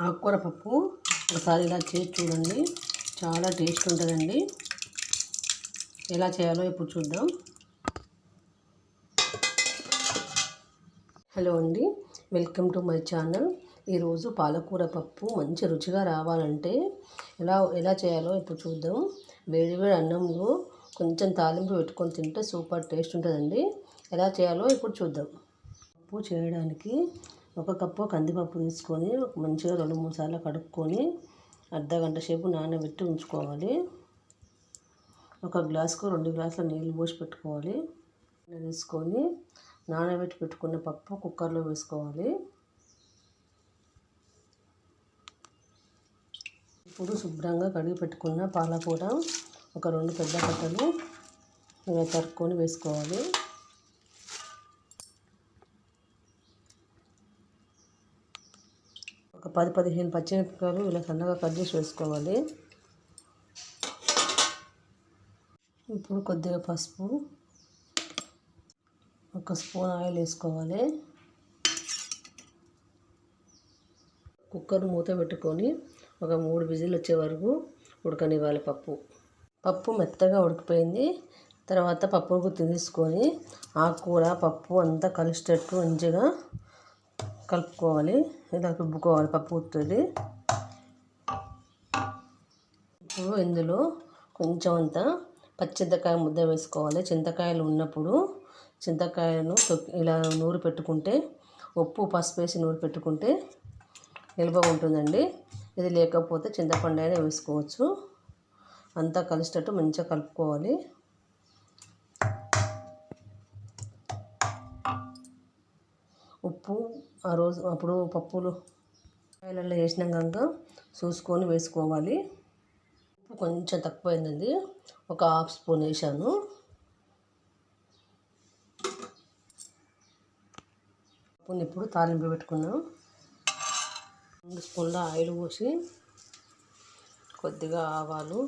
ఆకుకూర పప్పు. ఒకసారి ఇలా చేసి చూడండి. చాలా టేస్ట్ ఉంటుందండి. ఎలా చేయాలో ఇప్పుడు చూద్దాం. హలో అండి. Welcome to my channel. ఈరోజు పాలకూర పప్పు మంచి రుచిగా రావాలంటే ఎలా ఎలా చేయాలో ఇప్పుడు చూద్దాం. వేడివేడి అన్నంలో కొంచెం తాలింపు పెట్టుకొని తింటే సూపర్ టేస్ట్ ఉంటుందండి. ఎలా చేయాలో ఇప్పుడు చూద్దాం. పప్పు చేయడానికి ఒక కప్పు కందిపప్పు తీసుకొని మంచిగా రెండు మూడు సార్లు కడుక్కొని అర్ధ గంట సేపు నానబెట్టి ఉంచుకోవాలి. ఒక గ్లాసుకు రెండు గ్లాసుల నీళ్ళు పోసి పెట్టుకోవాలి. తీసుకొని నానబెట్టి పెట్టుకున్న పప్పు కుక్కర్లో వేసుకోవాలి. ఇప్పుడు శుభ్రంగా కడిగి పెట్టుకున్న పాలకూర ఒక రెండు పెద్ద కట్టలు ఇలా తరుక్కొని వేసుకోవాలి. ఒక పది పదిహేను పచ్చిమిరపకాయలు ఇలా సన్నగా కట్ చేసి వేసుకోవాలి. ఇప్పుడు కొద్దిగా పసుపు ఒక స్పూన్ ఆయిల్ వేసుకోవాలి. కుక్కర్ మూత పెట్టుకొని ఒక మూడు విజిల్ వచ్చే వరకు ఉడకనివ్వాలి పప్పు. పప్పు మెత్తగా ఉడికిపోయింది. తర్వాత పప్పు తీసుకొని ఆకుకూర పప్పు అంతా కలిసేటట్టు మంచిగా కలుపుకోవాలి. ఇలా రుబ్బుకోవాలి పప్పు ఉత్తుంది. ఇప్పుడు ఇందులో కొంచెం అంత పచ్చింతకాయ ముద్ద వేసుకోవాలి. చింతకాయలు ఉన్నప్పుడు చింతకాయను ఇలా నూరు పెట్టుకుంటే ఉప్పు పసుపు వేసి నూరు పెట్టుకుంటే నిల్వ ఉంటుందండి. ఇది లేకపోతే చింతపండు అయినా వేసుకోవచ్చు. అంతా కలిసేటట్టు మంచిగా కలుపుకోవాలి. ఉప్పు ఆ రోజు అప్పుడు పప్పులు కాయలలో వేసినాం కనుక చూసుకొని వేసుకోవాలి. ఉప్పు కొంచెం తక్కువైందండి. ఒక హాఫ్ స్పూన్ వేసాను పప్పుని ఇప్పుడు తాలింపు పెట్టుకున్నాం. రెండు స్పూన్ల ఆయిల్ పోసి కొద్దిగా ఆవాలు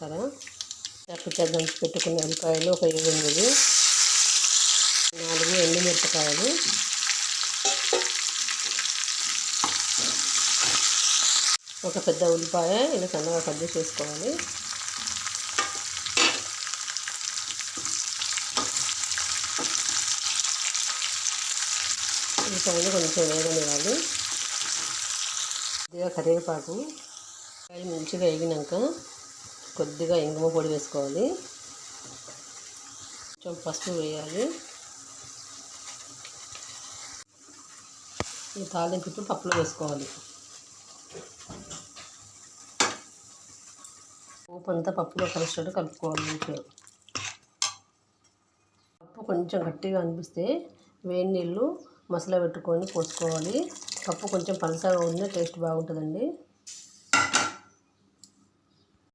కదా చెక్క దంచి పెట్టుకున్న ఉల్లిపాయలు ఒక ఏడు ఎనిమిది నాలుగు ఎండుమిరపకాయలు. ఒక పెద్ద ఉల్లిపాయ ఇలా సన్నగా కట్ చేసుకోవాలి ఉల్లిపాయలు కొంచెం వేగనివ్వాలి. కొద్దిగా కరివేపాకు కాయలు మంచిగా వేగినాక కొద్దిగా ఇంగుమ పొడి వేసుకోవాలి. కొంచెం పసుపు వేయాలి. ఈ తాలింపు పప్పులో వేసుకోవాలి. ఉప్పు అంతా పప్పులో కలిసినట్టు కలుపుకోవాలి మంచిగా. పప్పు కొంచెం గట్టిగా అనిపిస్తే వేడి నీళ్ళు మసాలా పెట్టుకొని పోసుకోవాలి. పప్పు కొంచెం పలసగా ఉన్న టేస్ట్ బాగుంటుందండి.